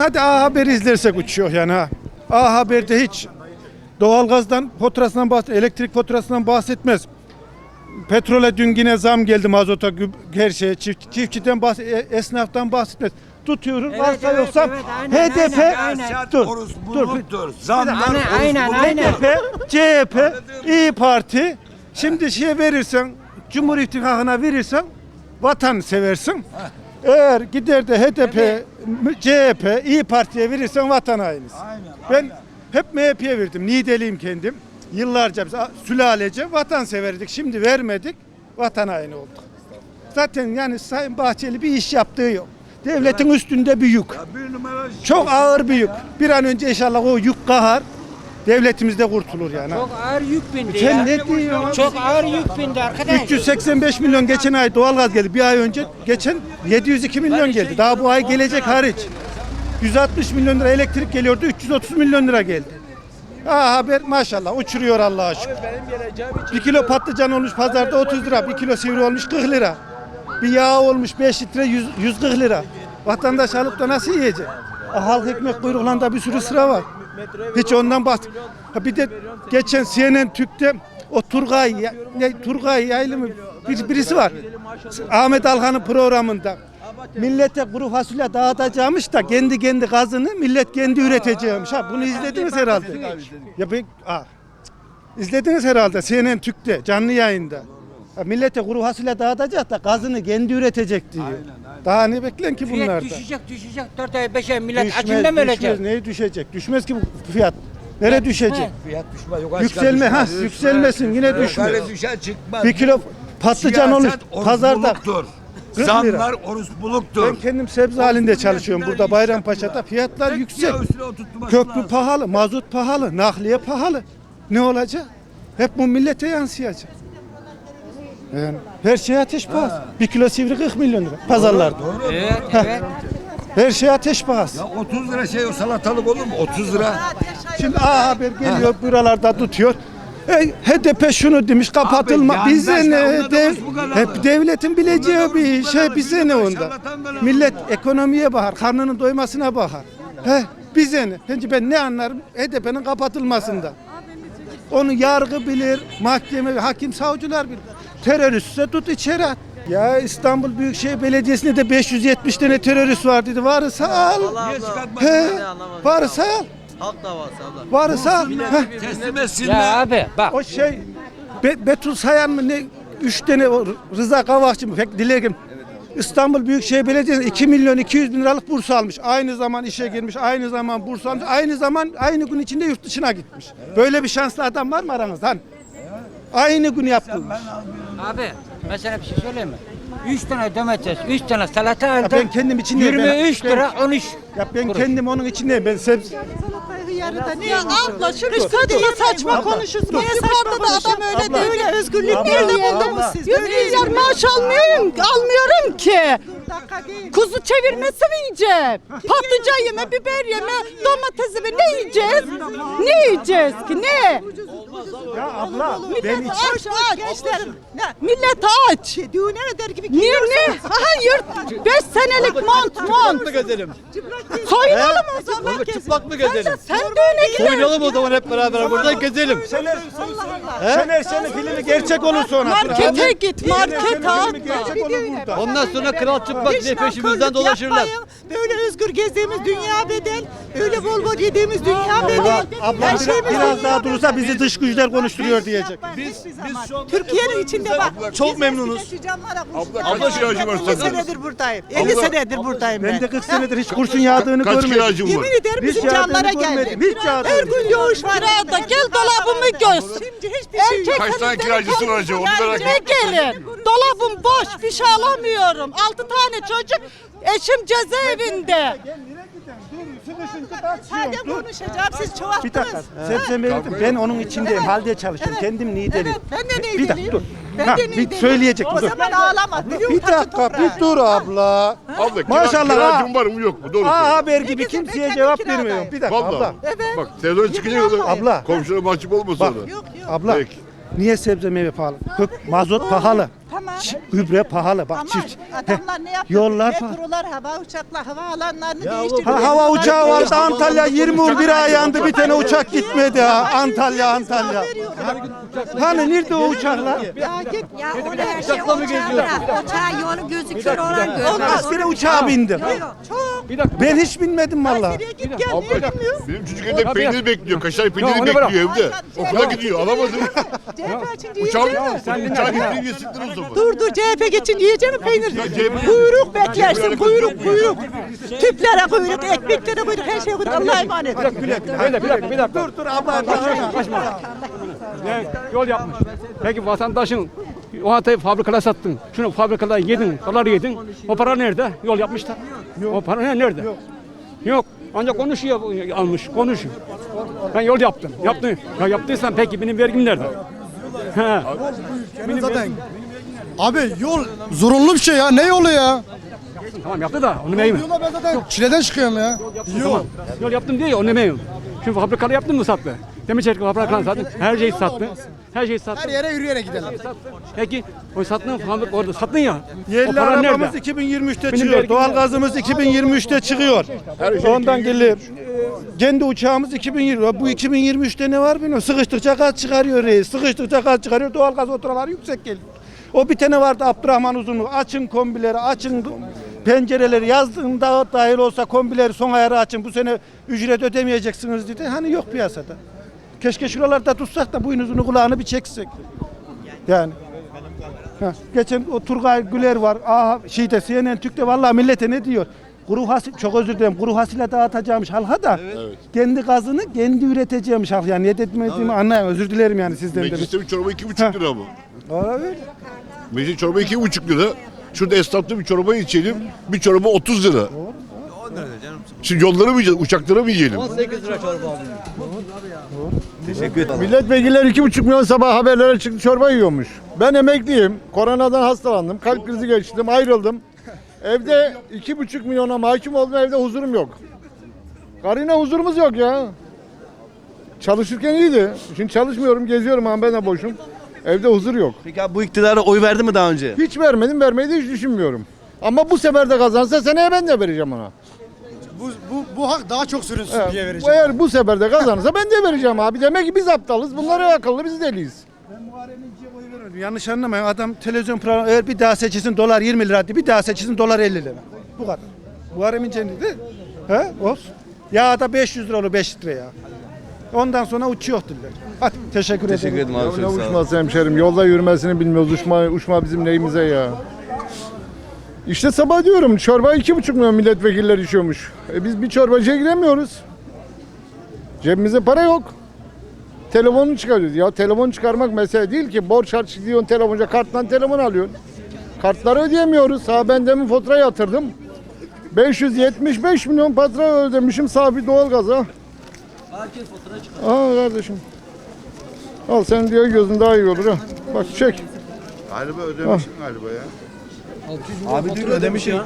Hadi A Haber izlersek uçuyor yani ha. A Haber'de hiç doğalgazdan faturasından bahset, elektrik faturasından bahsetmez. Petrole dün yine zam geldi mazota her şeye çift, çiftçiden bahset, esnaftan bahsetmez. Tutuyoruz Evet, varsa evet, yoksa evet, aynen, HDP aynen, aynen. Siyaset dur, orospuluktur. Zamlar Aynen, aynen. HDP, CHP, İyi Parti şimdi şey verirsen Cumhur İttifakı'na verirsen vatan seversin. Eğer gider de HDP, CHP, İyi Parti'ye verirsen vatan hainisin. Aynen, Ben hep MHP'ye verdim. Nideliyim kendim. Yıllarca biz sülalece vatan severdik. Şimdi vermedik. Vatan haini olduk. Zaten yani Sayın Bahçeli bir iş yaptığı yok. Devletin üstünde bir yük. Ya bir Çok ağır bir yük. Bir an önce inşallah o yük kahar. Devletimizde kurtulur yani. Çok ağır yük bindi Sen ya. ne diyorsun? Çok ağır yük bindi arkadaş. 385 milyon geçen ay doğalgaz geldi. Bir ay önce geçen 702 milyon geldi. Daha bu ay gelecek hariç. 160 milyon lira elektrik geliyordu. 330 milyon lira geldi. Ha haber maşallah uçuruyor Allah'a şükür. Bir kilo patlıcan olmuş pazarda 30 lira. Bir kilo sivri olmuş 40 lira. Bir yağ olmuş 5 litre 100, 140 lira. Vatandaş alıp da nasıl yiyecek? Ha, Halk ekmek kuyruklarında bir sürü sıra var. Hiç ondan bahs. Ha bir de geçen CNN Türk'te o Turgay, ya- ne, Turgay yaylı mı bir, birisi var. Ahmet Alhan'ın programında. Millete kuru fasulye dağıtacakmış da kendi kendi gazını millet kendi üreteceğimiş. Ha bunu izlediniz herhalde. Ya ben ah, izlediniz herhalde CNN Türk'te canlı yayında. Ha, millete kuru fasulye dağıtacak da gazını kendi üretecek diyor. Daha ne beklen ki Fiyat bunlarda? düşecek düşecek 4 ay 5 ay millet Düşmez, acından mı düşmez. ölecek? Neye düşecek? Düşmez ki bu fiyat. Nereye düşecek? Fiyat düşmez. Yok, Yükselme ha, düşmez. yükselmesin yine düşmez. öyle düşer çıkmaz. Bir kilo patlıcan olur Siyaset pazarda. orospuluktur. 40 lira. Zamlar. Ben kendim sebze halinde çalışıyorum burada Bayrampaşa'da. Fiyatlar yüksek. Köprü pahalı, mazot pahalı, nakliye pahalı. Ne olacak? Hep bu millete yansıyacak. Yani her şey ateş pahası. Bir kilo sivri 40 milyon lira pazarlarda. Doğru. Evet evet. Her şey ateş pahası. Ya 30 lira şey o salatalık olur mu? 30 lira. Şimdi A Haber geliyor buralarda tutuyor. E, HDP şunu demiş kapatılma. Abi, bize yandaş ne? onda da Dev, bu kadar hep devletin bileceği Onda da bir bu şey kadar. bize ne onda? şarlatan böyle Millet ekonomiye bakar, karnının doymasına bakar. He, bize ne? Bence ben ne anlarım? HDP'nin kapatılmasında. Onu yargı bilir, mahkeme, hakim, savcılar bilir. Teröristse tut içeri at. Ya İstanbul Büyükşehir Belediyesi'nde de 570 tane terörist var dedi. Varsa al. Çıkartmadın? He, varsa al. Halk davası abla. Varsa al. Heh. Teslim Ya etsinler. abi bak O şey Be- Betül Sayan mı ne? Üç tane o Rıza Kavakçı mı? Pek dilerim. İstanbul Büyükşehir Belediyesi 2 milyon 200 bin liralık burs almış. Aynı zaman işe girmiş, aynı zaman burs almış, aynı zaman aynı gün içinde yurt dışına gitmiş. Böyle bir şanslı adam var mı aranızda? Hani? Aynı gün yapılmış. Abi ben sana bir şey söyleyeyim mi? 3 tane domates, 3 tane salata aldım. ben kendim için değil, ben- 23 lira 13. Ya ben kendim onun içindeyim. Ben sebze Ya abla şu kadına saçma konuşuyorsun. Niye saçma da adam öyle Abla. değil. Öyle özgürlük Abla. nerede Abla. buldunuz siz? 100 milyar maaş almıyorum, almıyorum ki. Kuzu çevirmesi mi yiyeceğim? Patlıcan yeme, biber yeme, domates yeme ne yiyeceğiz? Ne yiyeceğiz ki ne? Ya abla ben Millet hiç aç aç. Gençlerim. Millet aç. Düğüne eder gibi Niye ne? Hayır. 5 senelik mont mont. gezelim? Soyunalım o zaman. Oğlum, çıplak mı gezelim? Sen düğüne git. Oynayalım o zaman hep beraber burada gezelim. Şener, Şener senin filmi gerçek olur sonra. Markete git, markete atma. Ondan sonra kral çıplak diye Hiç peşimizden dolaşırlar. Böyle özgür gezdiğimiz dünya bedel. Öyle bol bol yediğimiz dünya bedel. Abla, biraz, daha durursa bizi dış güçler konuşturuyor diyecek. Biz, Türkiye'nin içinde bak. Çok biz memnunuz. Abla, kaç atıyorduk. kiracı var Ben 50 sende? senedir buradayım. 50 senedir buradayım ben. Ben de 40 senedir hiç kurşun yağdığını Kaç görmedim. kiracın var? Yemin ederim Hiç bizim yağdığını canlara görmedim, geldi. hiç yağdığını. Her gün yoğuş var arada. Gel dolabımı göz. Şimdi hiçbir şey yok. Kaç tane kiracısı var acaba? Onu merak Ne gelin? Dolabım boş, bir şey alamıyorum. Altı tane çocuk, eşim cezaevinde. Hadi konuşacağım, siz Bir çoğalttınız. dakika. Sebze mevsim. Ben onun içindeyim. Halde çalışıyorum. Evet. Kendim nideliyim. Evet, ben de Bir dakika dur. Ben Ha, de bir söyleyecek. O dur. zaman ağlama. Bir dakika bir dur abla. Abla Maşallah kira, ha. kiracın var mı yok mu? Doğru Aa söyle. haber gibi kimseye cevap vermiyorum. Bir dakika abla. Evet. Bak televizyon çıkınca da Abla. komşulara mahcup olmasın Bak sonra. Yok yok. abla. Peki. Niye sebze meyve pahalı? Kök, mazot pahalı. Tamam. Gübre pahalı bak Ama çift. adamlar ne yaptı? Yollar pahalı. Metrolar, hava uçaklar, hava alanlarını Ya değiştirdi. Ha, hava uçağı vardı. Antalya 20 yıl bir ay yandı bir tane uçak gitmedi ha Antalya Antalya. Hani nerede o uçaklar? Ya git. Ya orada her şey uçağı bırak. Uçağı yolu gözüküyor olan göz. Kaç kere uçağa bindim. Çok. Ben hiç binmedim valla. Git gel niye? Benim çocuk evde peynir bekliyor. Kaşar peyniri bekliyor evde. Okula gidiyor alamadı. CHP için Uçağı uçağı gittiğin yesinler o zaman. Dur dur CHP geçin yiyecek mi peynir? Kuyruk beklersin kuyruk kuyruk. Tüplere kuyruk, ekmeklere kuyruk, her şeye kuyruk. Allah'a emanet. Öyle bir dakika bir dakika. Dur dur abla. Ne? Yol yapmış. Peki vatandaşın o hatayı fabrikada sattın. Şunu fabrikada yedin, dolar yedin. O para nerede? Yol yapmışlar. O para ne- nerede? Yok. Ancak konuşuyor almış, konuşuyor. Ben yol yaptım. Yaptım. Ya yaptıysan peki benim vergim nerede? He. Benim Zaten abi yol zorunlu bir şey ya. Ne yolu ya? Tamam yaptı da onu neyim? Yola ben zaten çileden çıkıyorum ya. Tamam. Yol yaptım diye onu neyim? Şimdi fabrikada yaptım mı sattı? Demir çelik fabrikadan sattı. Her şeyi sattı. Her şeyi sattı. Her yere yürüyerek gidelim. Peki o sattığın fabrika orada sattın ya. Yerli arabamız nerede? 2023'te Benim çıkıyor. Doğalgazımız 2023'te çıkıyor. Ondan gelir. Kendi uçağımız 2020. Bu 2023'te ne var bilmiyorum. Sıkıştıkça gaz çıkarıyor reis. Sıkıştıkça gaz çıkarıyor. Doğalgaz faturaları yüksek geliyor. O bir tane vardı Abdurrahman Uzunlu. Açın kombileri, açın pencereleri. Yazdığında dahil olsa kombileri son ayarı açın. Bu sene ücret ödemeyeceksiniz dedi. Hani yok piyasada. Keşke şuralarda tutsak da boynuzunu kulağını bir çeksek. Yani. Ha, geçen o Turgay Güler var. Aha şeyde CNN Türk'te vallahi millete ne diyor? Kuru hasil, çok özür dilerim. Kuru hasile dağıtacağımış halka da kendi gazını kendi üreteceğimiş halk. Yani ne dediğimi anlayın. Özür dilerim yani sizden de. Mecliste bir çorba iki buçuk lira bu. Öyle. Meclis çorba iki buçuk lira. Şurada esnafta bir çorba içelim. Bir çorba 30 lira. Şimdi yolları mı yiyeceğiz, uçakları mı yiyelim? 18 lira çorba aldım. Milletvekilleri iki buçuk milyon sabah haberlere çıktı çorba yiyormuş. Ben emekliyim. Koronadan hastalandım. Kalp krizi geçirdim. Ayrıldım. Evde iki buçuk milyona mahkum oldum. Evde huzurum yok. Karıyla huzurumuz yok ya. Çalışırken iyiydi. Şimdi çalışmıyorum. Geziyorum ama ben de boşum. Evde huzur yok. Peki abi bu iktidara oy verdi mi daha önce? Hiç vermedim. Vermeyi de hiç düşünmüyorum. Ama bu sefer de kazansa seneye ben de vereceğim ona. Bu, bu, bu hak daha çok sürünsün Evet, diye vereceğim. Eğer bu sefer de kazanırsa ben de vereceğim abi. Demek ki biz aptalız. Bunlar akıllı biz deliyiz. Yanlış anlamayın. Adam televizyon programı eğer bir daha seçilsin dolar 20 lira bir daha seçilsin dolar 50 lira. Bu kadar. Muharrem İnce dedi. He? Olsun. Ya da 500 lira olur 5 litre ya. Ondan sonra uçuyor diller. Hadi teşekkür, Teşekkür ederim. ederim abi. Ne uçması hemşerim? Yolda yürümesini bilmiyoruz. Uçma, uçma bizim neyimize ya. İşte sabah diyorum çorba iki buçuk milyon milletvekiller içiyormuş. E biz bir çorbacıya giremiyoruz. Cebimizde para yok. Telefonu çıkarıyoruz. Ya telefon çıkarmak mesele değil ki. Borç harç gidiyorsun telefonca karttan telefon alıyorsun. Kartları ödeyemiyoruz. Ha ben demin fatura yatırdım. 575 milyon fatura ödemişim sabit doğalgaza. Herkes fatura çıkar. Aa kardeşim. Al sen diyor gözün daha iyi olur ha. Bak çek. Galiba ödemişim galiba ya. Abi diyor ödemişim.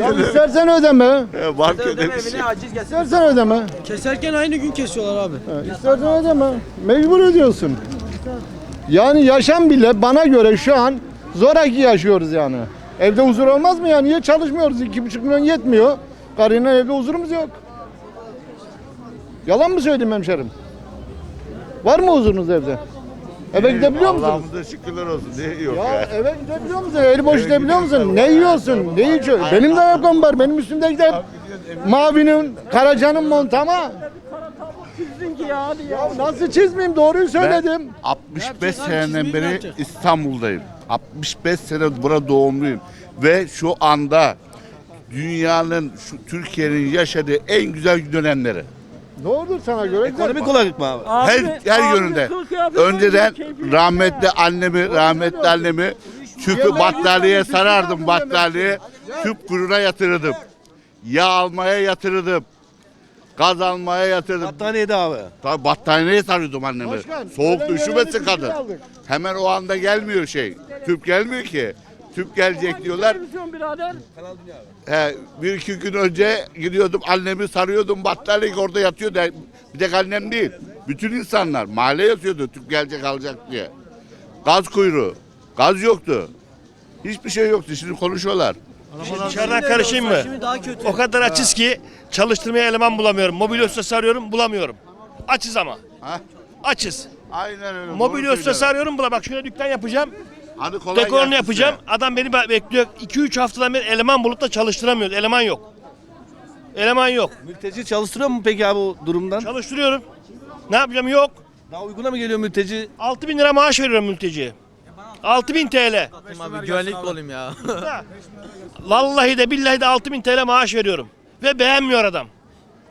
Ya istersen ödeme. Banka ödemiş. İstersen ödeme. Keserken aynı gün kesiyorlar abi. Ha, İstersen ödeme. Mecbur ödüyorsun. Yani yaşam bile bana göre şu an zoraki yaşıyoruz yani. Evde huzur olmaz mı ya? Niye çalışmıyoruz? İki buçuk milyon yetmiyor. Karıyla evde huzurumuz yok. Yalan mı söyledim hemşerim? Var mı huzurunuz evde? Eve gidebiliyor musunuz? Allah'ımıza şükürler olsun. Ne yok Ya ya. eve gidebiliyor musun? Eli boş gidebiliyor musun? Ne yiyorsun? Ne içiyorsun? Benim de ayakkabım var. Benim üstümde de mavinin, karacanın montu ama. Ya nasıl çizmeyeyim? Doğruyu söyledim. 65 seneden beri İstanbul'dayım. 65 sene burada doğumluyum. Ve şu anda dünyanın, şu Türkiye'nin yaşadığı en güzel dönemleri. Doğrudur sana göre. Ekonomik olarak mı abi? Her her yönünde. Önceden rahmetli annemi, rahmetli annemi tüpü battaniye sarardım battaniye. Tüp kuruna yatırırdım. Yağ almaya yatırırdım. Gaz almaya yatırdım. Battaniyede abi. Tabii battaniyeye sarıyordum annemi. Başkan, Soğuk öyle üşümesin öyle bir kadın. aldık. Hemen o anda gelmiyor şey. Tüp gelmiyor ki. Tüp gelecek diyorlar. He, bir iki gün önce gidiyordum annemi sarıyordum battaniye orada yatıyordu. Bir tek annem değil. Bütün insanlar mahalle yatıyordu tüp gelecek alacak diye. Gaz kuyruğu. Gaz yoktu. Hiçbir şey yoktu. Şimdi konuşuyorlar. İçeriden karışayım mı? Şimdi daha kötü. O kadar açız ki çalıştırmaya eleman bulamıyorum. Mobil ustası arıyorum bulamıyorum. Açız ama. Ha? Açız. Aynen öyle. Mobil doğru ustası söylüyorsun. arıyorum bula. Bak şöyle dükkan yapacağım. Hadi kolay Dekorunu gelsin yapacağım. size. Adam beni be- bekliyor. 2-3 haftadan beri eleman bulup da çalıştıramıyoruz. Eleman yok. Eleman yok. Mülteci çalıştırıyor mu peki abi o durumdan? Çalıştırıyorum. Ne yapacağım? Yok. Daha uyguna mı geliyor mülteci? 6 bin lira maaş veriyorum mülteciye. 6 bin TL. Abi güvenlik olayım ya. Vallahi de billahi de 6 bin TL maaş veriyorum. Ve beğenmiyor adam.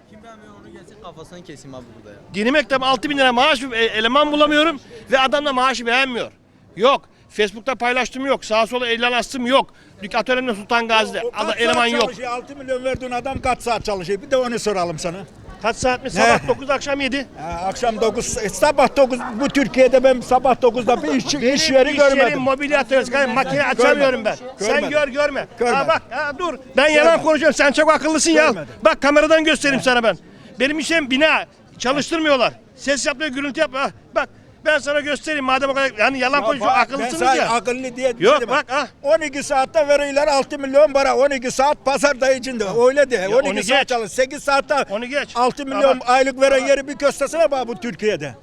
Kim beğenmiyor onu gelsin kafasını keseyim abi burada ya. Dinimek'te 6 bin lira maaş e, eleman bulamıyorum ve adam da maaşı beğenmiyor. Yok. Facebook'ta paylaştığım yok. Sağa sola ilan astım yok. Dük atölyemde Sultan Gazi'de. Ada, eleman yok. 6 milyon verdiğin adam kaç saat çalışıyor? Bir de onu soralım sana. Kaç saat mi? Sabah 9 akşam 7. akşam 9, sabah 9 bu Türkiye'de ben sabah 9'da bir iş, iş yeri görmedim. mobilya kardeşim, Makine açamıyorum ben. Sen Görmedim. gör görme. Görmedim. Ha bak ha, dur. Ben yalan konuşuyorum. Sen çok akıllısın ya. Görmedim. Bak kameradan göstereyim sana ben. Benim işim bina. Çalıştırmıyorlar. Ses yapmıyor, gürültü yapmıyor. Ha, Bak ben sana göstereyim madem o kadar yani yalan konuşuyorsun Bak, akıllısınız ben ya. Akıllı diye Yok dedim. bak ha. 12 saatte veriyorlar 6 milyon para. 12 saat pazarda içinde. Öyle de. 12 onu saat geç. çalış. 8 saatte Onu geç. 6 milyon aylık veren yeri bir göstersene bak bu Türkiye'de.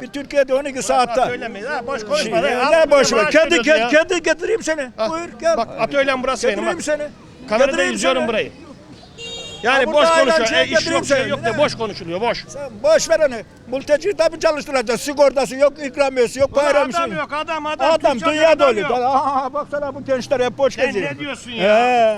Bir Türkiye'de 12 saatte. Söylemeyin ha boş konuşma. Şey, ne boş ver. Kendi, kendi, ya. kendi getireyim seni. Buyur gel. Bak atölyem burası benim getireyim bak. seni. Kamerada izliyorum burayı. Yani Ha, boş burada konuşuyor. şey E, iş yok şey yok de boş konuşuluyor boş. Sen boş ver onu. Mülteci tabii çalıştıracaksın. Sigortası yok, ikramiyesi yok, bayramı Adam yok adam adam. Adam Türkçe dünya adam dolu. yok. Aha baksana bu gençler hep boş Sen geziyor. ne diyorsun ya? He.